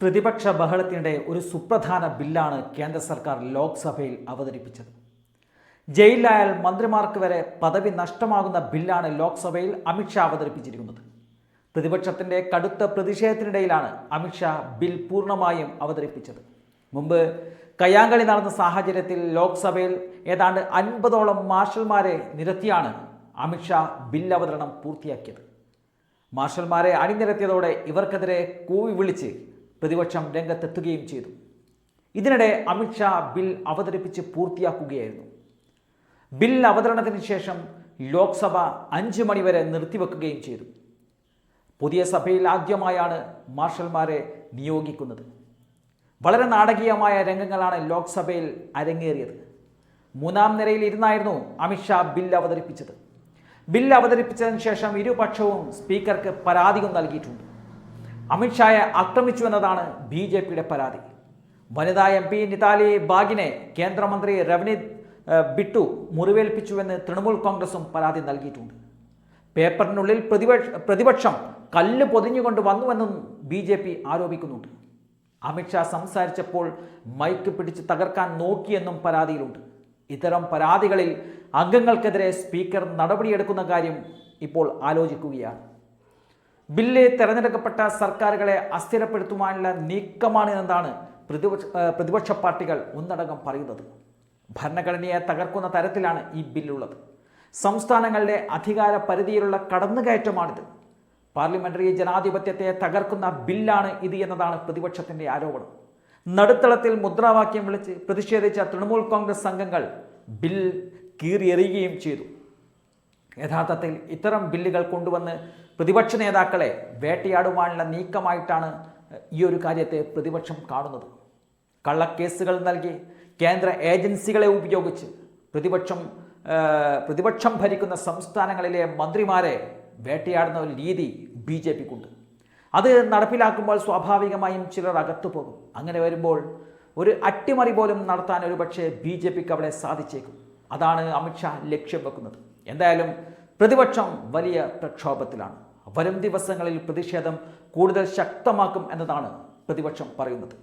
പ്രതിപക്ഷ ബഹളത്തിനിടെ ഒരു സുപ്രധാന ബില്ലാണ് കേന്ദ്ര സർക്കാർ ലോക്സഭയിൽ അവതരിപ്പിച്ചത്. ജയിലിലായാൽ മന്ത്രിമാർക്ക് വരെ പദവി നഷ്ടമാകുന്ന ബില്ലാണ് ലോക്സഭയിൽ അമിത്ഷാ അവതരിപ്പിച്ചിരിക്കുന്നത്. പ്രതിപക്ഷത്തിന്റെ കടുത്ത പ്രതിഷേധത്തിനിടയിലാണ് അമിത്ഷാ ബിൽ പൂർണമായും അവതരിപ്പിച്ചത്. മുമ്പ് കയ്യാങ്കളി നടന്ന സാഹചര്യത്തിൽ ലോക്സഭയിൽ ഏതാണ്ട് അൻപതോളം മാർഷൽമാരെ നിരത്തിയാണ് അമിത്ഷാ ബിൽ അവതരണം പൂർത്തിയാക്കിയത്. മാർഷൽമാരെ അണിനിരത്തിയതോടെ ഇവർക്കെതിരെ കൂവി വിളിച്ച് പ്രതിപക്ഷം രംഗത്തെത്തുകയും ചെയ്തു. ഇതിനിടെ അമിത്ഷാ ബിൽ അവതരിപ്പിച്ച് പൂർത്തിയാക്കുകയായിരുന്നു. ബിൽ അവതരണത്തിന് ശേഷം ലോക്സഭ അഞ്ച് മണിവരെ നിർത്തിവെക്കുകയും ചെയ്തു. പുതിയ സഭയിൽ ആദ്യമായാണ് മാർഷൽമാരെ നിയോഗിക്കുന്നത്. വളരെ നാടകീയമായ രംഗങ്ങളാണ് ലോക്സഭയിൽ അരങ്ങേറിയത്. മൂന്നാം നിരയിൽ ഇരുന്നായിരുന്നു അമിത്ഷാ ബിൽ അവതരിപ്പിച്ചത്. ബിൽ അവതരിപ്പിച്ചതിന് ശേഷം ഇരുപക്ഷവും സ്പീക്കർക്ക് പരാതിയും നൽകിയിട്ടുണ്ട്. അമിത്ഷായെ ആക്രമിച്ചു എന്നതാണ് ബി ജെ പിയുടെ പരാതി. വനിതാ എം പി നിതാലി ബാഗിനെ കേന്ദ്രമന്ത്രി രവനീത് ബിട്ടു മുറിവേൽപ്പിച്ചുവെന്ന് തൃണമൂൽ കോൺഗ്രസും പരാതി നൽകിയിട്ടുണ്ട്. പേപ്പറിനുള്ളിൽ പ്രതിപക്ഷ പ്രതിപക്ഷം കല്ല് പൊതിഞ്ഞുകൊണ്ട് വന്നുവെന്നും ബി ജെ പി ആരോപിക്കുന്നുണ്ട്. അമിത്ഷാ സംസാരിച്ചപ്പോൾ മൈക്ക് പിടിച്ച് തകർക്കാൻ നോക്കിയെന്നും പരാതിയിലുണ്ട്. ഇത്തരം പരാതികളിൽ അംഗങ്ങൾക്കെതിരെ സ്പീക്കർ നടപടിയെടുക്കുന്ന കാര്യം ഇപ്പോൾ ആലോചിക്കുകയാണ്. ബില്ല് തെരഞ്ഞെടുക്കപ്പെട്ട സർക്കാരുകളെ അസ്ഥിരപ്പെടുത്തുവാനുള്ള നീക്കമാണ് എന്നതാണ് പ്രതിപക്ഷ പ്രതിപക്ഷ പാർട്ടികൾ ഒന്നടങ്കം പറയുന്നത്. ഭരണഘടനയെ തകർക്കുന്ന തരത്തിലാണ് ഈ ബില്ലുള്ളത്. സംസ്ഥാനങ്ങളുടെ അധികാര പരിധിയിലുള്ള കടന്നുകയറ്റമാണിത്. പാർലമെന്ററി ജനാധിപത്യത്തെ തകർക്കുന്ന ബില്ലാണ് ഇത് എന്നതാണ് പ്രതിപക്ഷത്തിന്റെ ആരോപണം. നടുത്തളത്തിൽ മുദ്രാവാക്യം വിളിച്ച് പ്രതിഷേധിച്ച തൃണമൂൽ കോൺഗ്രസ് അംഗങ്ങൾ ബിൽ കീറിയെറിയുകയും ചെയ്തു. യഥാർത്ഥത്തിൽ ഇത്തരം ബില്ലുകൾ കൊണ്ടുവന്ന് പ്രതിപക്ഷ നേതാക്കളെ വേട്ടയാടുവാനുള്ള നീക്കമായിട്ടാണ് ഈ ഒരു കാര്യത്തെ പ്രതിപക്ഷം കാണുന്നത്. കള്ളക്കേസുകൾ നൽകി കേന്ദ്ര ഏജൻസികളെ ഉപയോഗിച്ച് പ്രതിപക്ഷം പ്രതിപക്ഷം ഭരിക്കുന്ന സംസ്ഥാനങ്ങളിലെ മന്ത്രിമാരെ വേട്ടയാടുന്ന ഒരു രീതി ബി ജെ പിക്കുണ്ട് അത് നടപ്പിലാക്കുമ്പോൾ സ്വാഭാവികമായും ചിലർ അകത്തു പോകും. അങ്ങനെ വരുമ്പോൾ ഒരു അട്ടിമറി പോലും നടത്താൻ ഒരു പക്ഷേ ബി ജെ പിക്ക് അവിടെ സാധിച്ചേക്കും. അതാണ് അമിത്ഷാ ലക്ഷ്യം വെക്കുന്നത്. എന്തായാലും പ്രതിപക്ഷം വലിയ പ്രക്ഷോഭത്തിലാണ്. വരും ദിവസങ്ങളിൽ പ്രതിഷേധം കൂടുതൽ ശക്തമാക്കും എന്നതാണ് പ്രതിപക്ഷം പറയുന്നത്.